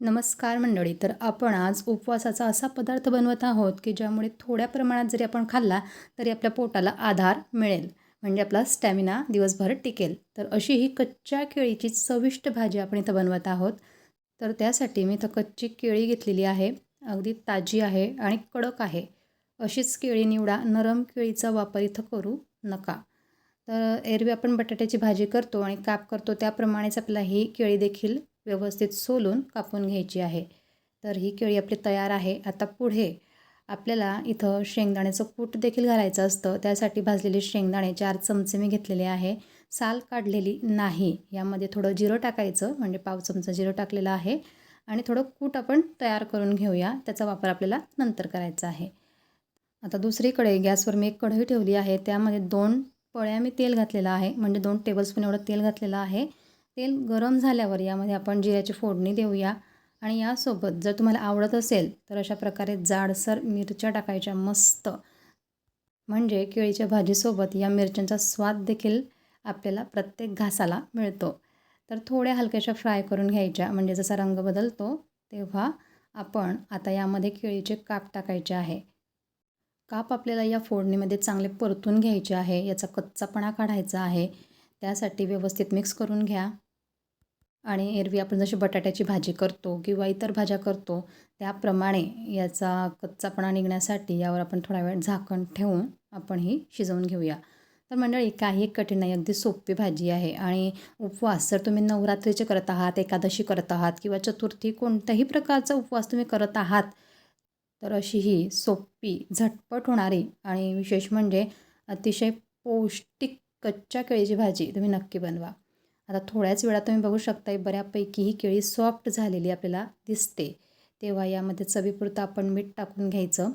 नमस्कार मंडळी तर आपण आज उपवासाचा असा पदार्थ बनवत आहोत की ज्यामुळे थोड्या प्रमाणात जरी आपण खाल्ला तरी आपल्या पोटाला आधार मिळेल. म्हणजे आपला स्टॅमिना दिवसभर टिकेल. तर अशी ही कच्च्या केळीची चविष्ट भाजी आपण इथं बनवत आहोत. तर त्यासाठी मी इथं कच्ची केळी घेतलेली आहे. अगदी ताजी आहे आणि कडक आहे. अशीच केळी निवडा. नरम केळीचा वापर इथं करू नका. तर एरवी आपण बटाट्याची भाजी करतो आणि काप करतो. त्याप्रमाणेच आपल्याला ही केळी देखील व्यवस्थित सोलून कापून घ्यायची आहे. तर ही केळी आपली तयार आहे. आता पुढे आपल्याला इथं शेंगदाण्याचं कूट देखील घालायचं असतं. त्यासाठी भाजलेले शेंगदाणे चार चमचे मी घेतलेले आहे. साल काढलेली नाही. यामध्ये थोडं जिरं टाकायचं म्हणजे पाव चमचा जिरं टाकलेलं आहे. आणि थोडं कूट आपण तयार करून घेऊया. त्याचा वापर आपल्याला नंतर करायचा आहे. आता दुसरीकडे गॅसवर मी एक कढई ठेवली आहे. त्यामध्ये दोन पळ्या मी तेल घातलेलं आहे. म्हणजे दोन टेबलस्पून एवढं तेल घातलेलं आहे. तेल गरम झाल्यावर यामध्ये आपण जिऱ्याची फोडणी देऊया. आणि यासोबत जर तुम्हाला आवडत असेल तर अशा प्रकारे जाडसर मिरच्या टाकायच्या मस्त. म्हणजे केळीच्या भाजीसोबत या मिरच्यांचा स्वाद देखील आपल्याला प्रत्येक घासाला मिळतो. तर थोड्या हलक्याशा फ्राय करून घ्यायच्या. म्हणजे जसा रंग बदलतो तेव्हा आपण आता यामध्ये केळीचे काप टाकायचे आहे. काप आपल्याला या फोडणीमध्ये चांगले परतून घ्यायचे आहे. याचा कच्चापणा काढायचा आहे. त्यासाठी व्यवस्थित मिक्स करून घ्या. आणि एरवी आपण जशी बटाट्याची भाजी करतो किंवा इतर भाज्या करतो त्याप्रमाणे याचा कच्चापणा निघण्यासाठी यावर आपण थोडा वेळ झाकण ठेवून आपण ही शिजवून घेऊया. तर मंडळी काही कठीण नाही अगदी सोपी भाजी आहे आणि उपवास जर तुम्ही नवरात्रीचे करत आहात एकादशी करत आहात किंवा चतुर्थी कोणत्याही प्रकारचा उपवास तुम्ही करत आहात तर अशी ही सोपी झटपट होणारी आणि विशेष म्हणजे अतिशय पौष्टिक कच्च्या केळीची भाजी तुम्ही नक्की बनवा. आता थोड्याच वेळात तुम्ही बघू शकता बऱ्यापैकी ही केळी सॉफ्ट झालेली आपल्याला दिसते. तेव्हा यामध्ये चवीपुरतं आपण मीठ टाकून घ्यायचं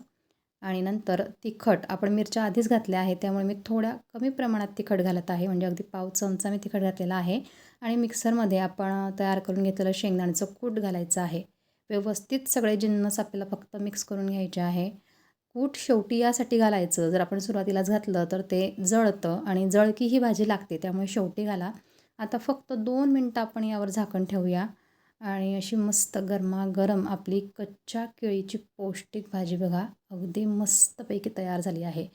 आणि नंतर तिखट आपण मिरच्या आधीच घातल्या आहे त्यामुळे मी थोड्या कमी प्रमाणात तिखट घालत आहे. म्हणजे अगदी पाव चमचा मी तिखट घातलेला आहे आणि मिक्सरमध्ये आपण तयार करून घेतलेलं शेंगदाण्याचं कूट घालायचं आहे. व्यवस्थित सगळे जिन्नस आपल्याला फक्त मिक्स करून घ्यायचे आहे. कूट शेवटी यासाठी घालायचं. जर आपण सुरुवातीलाच घातलं तर ते जळतं आणि जळकी ही भाजी लागते. त्यामुळे शेवटी घाला. आता फक्त दोन मिनटं आपण यावर झाकण ठेवूया. आणि अशी मस्त गरमागरम आपली कच्च्या केळीची पौष्टिक भाजी बघा. अगदी मस्तपैकी तयार झाली आहे.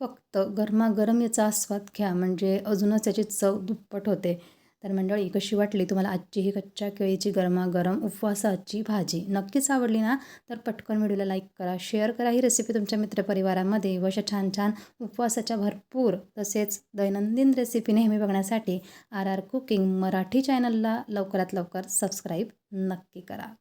फक्त गरमागरम याचा आस्वाद घ्या. म्हणजे अजूनच याची चव दुप्पट होते. तर मंडळी कशी वाटली तुम्हाला आजची ही कच्च्या केळीची गरमागरम उपवासाची भाजी? नक्कीच आवडली ना? तर पटकन व्हिडिओला लाईक करा शेअर करा. ही रेसिपी तुमच्या मित्रपरिवारामध्ये व अशा छान छान उपवासाच्या भरपूर तसेच दैनंदिन रेसिपी नेहमी बघण्यासाठी आर आर कुकिंग मराठी चॅनलला लवकरात लवकर सबस्क्राईब नक्की करा.